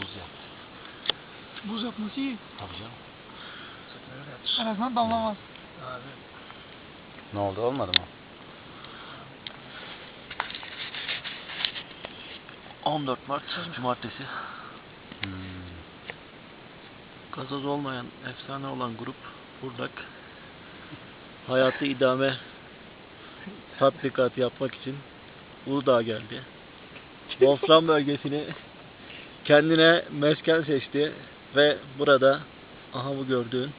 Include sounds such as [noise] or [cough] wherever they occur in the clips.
Buz yaptı. Buz yapması iyi. Tabii canım. En azından damlamaz. Ne oldu olmadı mı? 14 Mart Cumartesi. Hmm. Gazoz olmayan, efsane olan grup Burdak. Hayatı idame tatbikat yapmak için Uludağ'a geldi. Wolfram bölgesini kendine mesken seçti ve burada aha bu gördüğün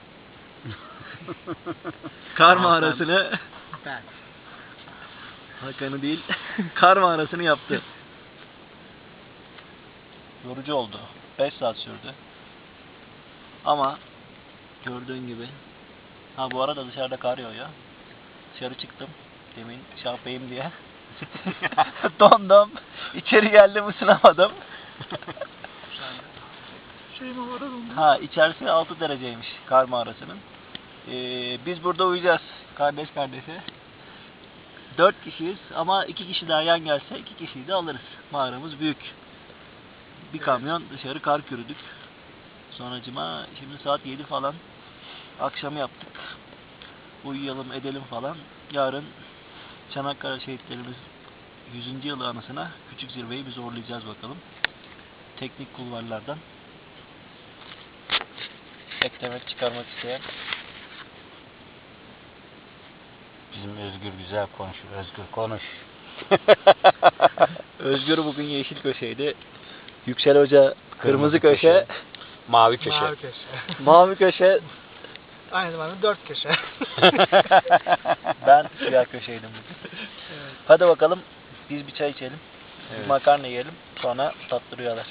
[laughs] kar mağarasını Hakan'ı değil kar mağarasını yaptı. Yorucu oldu. 5 saat sürdü. Ama gördüğün gibi ha bu arada dışarıda kar yağıyor. Dışarı çıktım demin şahbeyim diye. [laughs] Dondum. İçeri geldim ısınamadım. Şey mi var. Ha içerisi 6 dereceymiş kar mağarasının. Ee, biz burada uyuyacağız kardeş kardeşe. 4 kişiyiz ama 2 kişi daha yan gelse 2 kişiyi de alırız. Mağaramız büyük. Bir kamyon dışarı kar kürüdük. Sonracıma şimdi saat 7 falan akşam yaptık. Uyuyalım edelim falan. Yarın Çanakkale şehitlerimiz 100. yılı anısına küçük zirveyi bir zorlayacağız bakalım. Teknik kulvarlardan eklemek çıkarmak isteyen Bizim Özgür güzel konuşur. Özgür konuş. [laughs] Özgür bugün yeşil köşeydi. Yüksel Hoca kırmızı, Kırmızı köşe, köşe. Mavi köşe. Mavi köşe. [laughs] mavi köşe. Aynı zamanda dört köşe. [laughs] ben siyah köşeydim bugün. evet. Hadi bakalım biz bir çay içelim. Evet. makarna yiyelim. Sonra tatlı rüyalar.